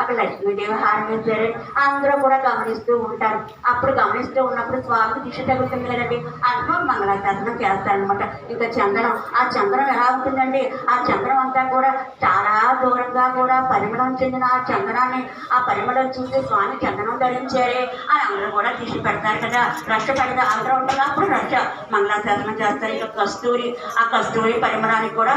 అక్కడ లక్ష్మీదేవి హారం వేశారు అందరూ కూడా గమనిస్తూ ఉంటారు. అప్పుడు గమనిస్తూ ఉన్నప్పుడు స్వామికి దిశ తగ్గుతుంది కదండి. అందులో మంగళాశాసనం చేస్తారనమాట ఇంకా చందనం ఆ చందనం ఎలా ఉంటుందండి? ఆ చందనం అంతా కూడా చాలా దూరంగా కూడా పరిమళం చెందిన ఆ చందనాన్ని ఆ పరిమళం చూసి స్వామి చందనం ధరించారే అని అందరూ కూడా దిశ పెడతారు కదా. రక్ష పెడతా అందరూ ఉంటుంది అప్పుడు రక్ష. మంగళాశాసనం చేస్తారు. ఇంకా కస్తూరి ఆ కస్తూరి పరిమళానికి కూడా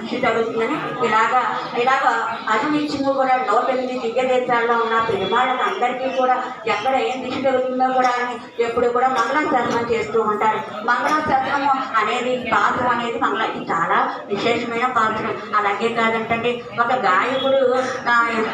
దిశ తగ్గుతుందని ఇలాగా ఇలాగ అనునిచ్చింది కూడా కూడా ఎనిమిది దివ్య దేశాల్లో ఉన్న పెరుమాళ్ళకి అందరికీ కూడా ఎక్కడ ఏం దిశ జరుగుతుందో కూడా అని ఎప్పుడు కూడా మంగళాశాసనం చేస్తూ ఉంటారు. మంగళాశాసనము అనేది పాత్ర అనేది మంగళ చాలా విశేషమైన పాత్ర. అలాగే కాదంటే ఒక గాయకుడు ఓ నాయక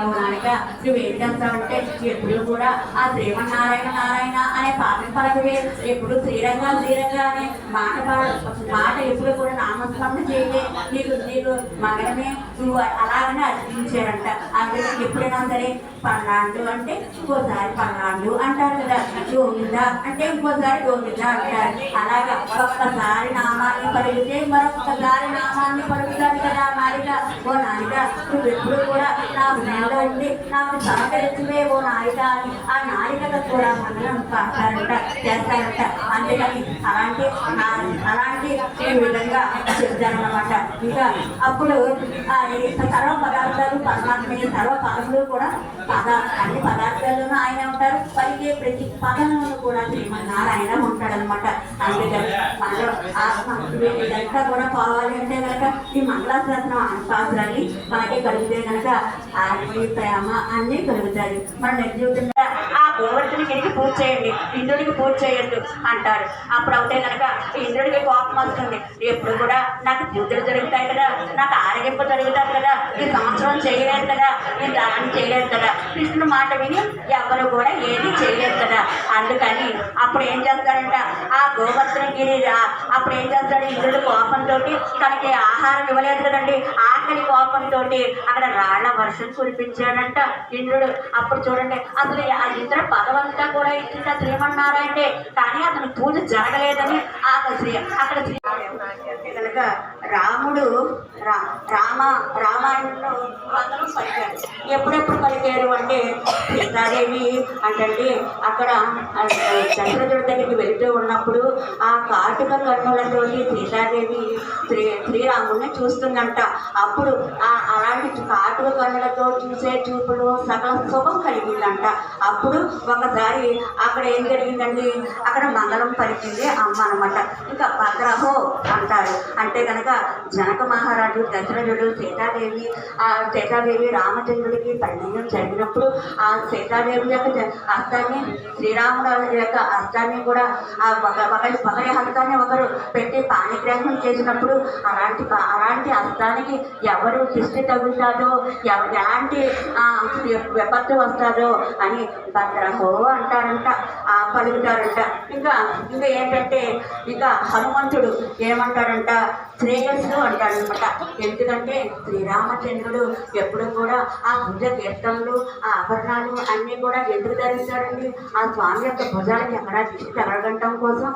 ఓ నాయక నువ్వు ఏం చేస్తావంటే ఎప్పుడు కూడా ఆ శ్రీమన్నారాయణ నారాయణ అనే పాత్ర పలకవే ఎప్పుడు శ్రీరంగా శ్రీరంగా అనే మాట పా- మాట ఎప్పుడు కూడా నామస్మరణ చేయలే నీకు నీకు మగనమే నువ్వు అలాగనే అర్పించారంట అందుకే ఎప్పుడైనా సరే పన్నాండు అంటే ఇంకోసారి పన్నాళ్ళు అంటారు కదా. గోవింద అంటే ఇంకోసారి గోవింద అంటారు. అలాగా ఒక్కసారి నామాన్ని పలిగితే మరొక్కసారి నామాన్ని పలుకుతారు కదా నాలిక ఓ నాలిక నువ్వు ఎప్పుడు కూడా నా స్నేహంలో ఉండి నాకు సహకరించువే ఓ నాలిక అని ఆ నాలికతో కూడా మనం పాడతారంట చేస్తారంట. అందుకని అలాంటి అలాంటి ఈ విధంగా చెప్తారన్నమాట. ఇంకా అప్పుడు ఆ సర్వ పదార్థాలు పరమాత్మని సర్వ పదములు కూడా పద అన్ని పదార్థాల్లోనూ ఆయన ఉంటారు. పలికే ప్రతి పదంలోనూ కూడా శ్రీమన్నారాయణ ఉంటాడనమాట అందుకని మనలో ఆత్మ ఇదంతా కూడా పోవాలి అంటే కనుక ఈ మంగళాశాసనం అనుపాసరాన్ని మనకి కలిగితే కనుక ఆత్మీయ ప్రేమ అన్నీ కలుగుతాయి. మన నిజ జీవితంగా గోవర్ధని గిరికి పూజ చేయండి. ఇంద్రుడికి పూజ చేయొద్దు అంటారు. అప్పుడు అవుతే కనుక ఇంద్రుడికి కోపం వస్తుంది. ఎప్పుడు కూడా నాకు పూజలు జరుగుతాయి కదా నాకు ఆరగింపు జరుగుతుంది కదా ఈ సంవత్సరం చేయలేదు కదా ఈ దానం చేయలేదు కదా. కృష్ణుడు మాట విని ఎవరు కూడా ఏది చేయలేదు కదా. అందుకని అప్పుడు ఏం చేస్తారంట? ఆ గోవర్ధన గిరి అప్పుడు ఏం చేస్తాడు? ఇంద్రుడు కోపంతో తనకి ఆహారం ఇవ్వలేదు కదండి. ఆకలి కోపంతో అక్కడ రాళ్ళ వర్షం కురిపించాడంట ఇంద్రుడు. అప్పుడు చూడండి అసలు ఆ ఇంద్ర పదవంతా కూడా ఇచ్చింది శ్రీమన్నారాయణే కానీ అతను పూజ జరగలేదని ఆ శ్రీ అక్కడ రాముడు రా రామ రామాయణంలో వందనం పలికారు. ఎప్పుడెప్పుడు పలికారు అంటే సీతాదేవి అంటే అక్కడ ఆ చంద్రదుడి దగ్గరికి వెళ్తూ ఉన్నప్పుడు ఆ కాటుక కన్నులతోటి సీతాదేవి శ్రీ శ్రీరాముడిని చూస్తుందంట. అప్పుడు ఆ అలాంటి కాటుక కన్నులతో చూసే చూపులు సకల శుభం కలిగిందంట. అప్పుడు ఒకసారి అక్కడ ఏం జరిగిందండి? అక్కడ మంగళం పలికింది అమ్మ అనమాట ఇంకా భద్రహో అంటారు. అంటే కనుక జనక మహారాజు దశరథుడు సీతాదేవి ఆ సీతాదేవి రామచంద్రుడికి పరిణయం జరిగినప్పుడు ఆ సీతాదేవి యొక్క హస్తాన్ని శ్రీరాముడు యొక్క హస్తాన్ని కూడా ఆ ఒకరి ఒకరి హస్తాన్ని ఒకరు పెట్టి పాణిగ్రహణం చేసినప్పుడు అలాంటి అలాంటి హస్తానికి ఎవరు దృష్టి తగులుతారో ఎలాంటి ఆ, విపత్తు వస్తుందో అని భద్రహో అంటారంట ఆ పలుకుతారంట. ఇంకా ఇంకా ఏంటంటే ఇంకా హనుమంతుడు ఏమంటారంట శ్రేయస్సు అంటాడనమాట ఎందుకంటే శ్రీరామచంద్రుడు ఎప్పుడు కూడా ఆ భుజ కీర్తనలు ఆ ఆభరణాలు అన్నీ కూడా ఎందుకు ధరిస్తాడండి ఆ స్వామి యొక్క భుజానికి ఎక్కడా దిష్టి తగలగంటం కోసం.